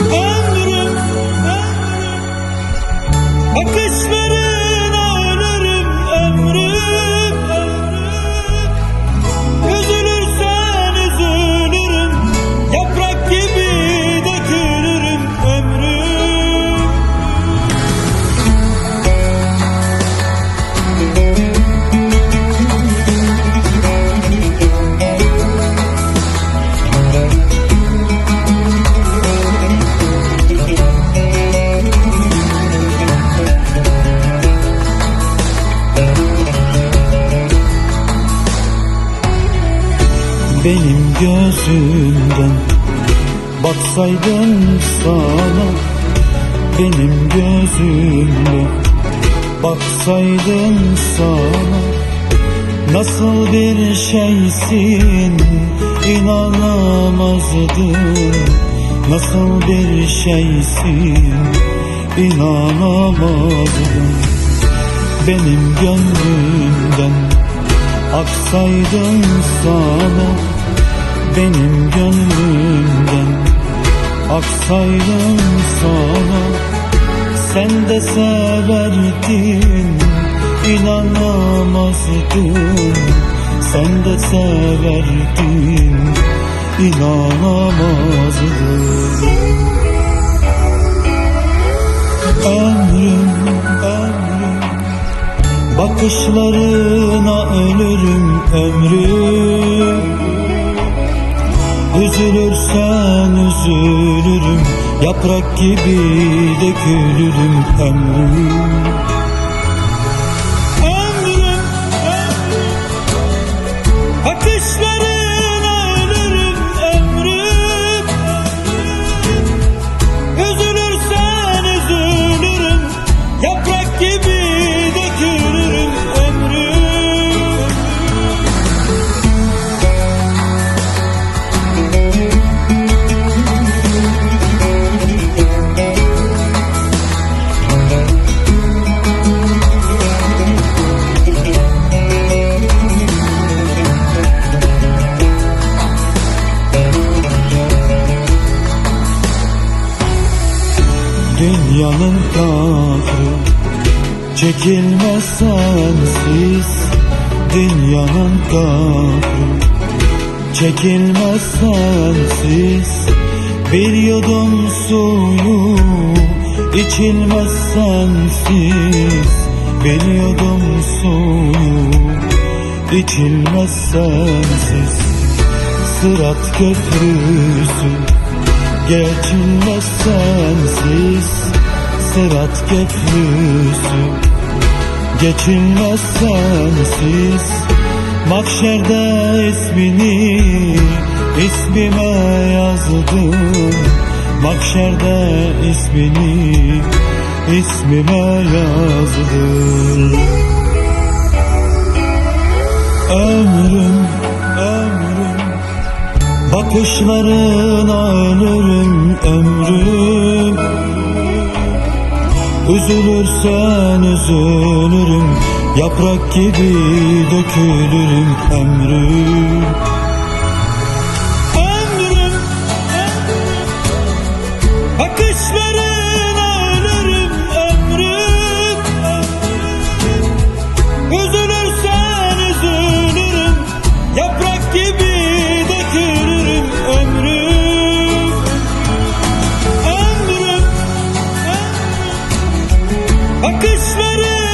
ömrüm, ömrüm. Bakışlarına Benim gözümden. Baksaydın sana Benim gözümden Baksaydın sana Nasıl bir şeysin inanamazdım. Nasıl bir şeysin inanamazdım. Benim gönlümden Aksaydın sana benim gönlümden Aksaydın sana sen de severdin inanamazdın. Sen de severdin inanamazdın. Ömrüm, ömrüm Bakışlarına ölürüm ömrüm Üzülürsen üzülürüm Yaprak gibi dökülürüm ömrüm Dünyanın kahrı çekilmez sensiz. Dünyanın kahrı çekilmez sensiz. Bir yudum suyu içilmez sensiz. Bir yudum suyu içilmez sensiz. Sırat köprüsü Geçilmez sensiz Sırat köprüsü. Geçilmez sensiz Mahşerde ismini ismime yazdım. Mahşerde ismini ismime yazdım. Ömrüm, ömrüm Bakışlarına ölürüm Üzülürsen üzülürüm. Yaprak gibi dökülürüm ömrüm Akışları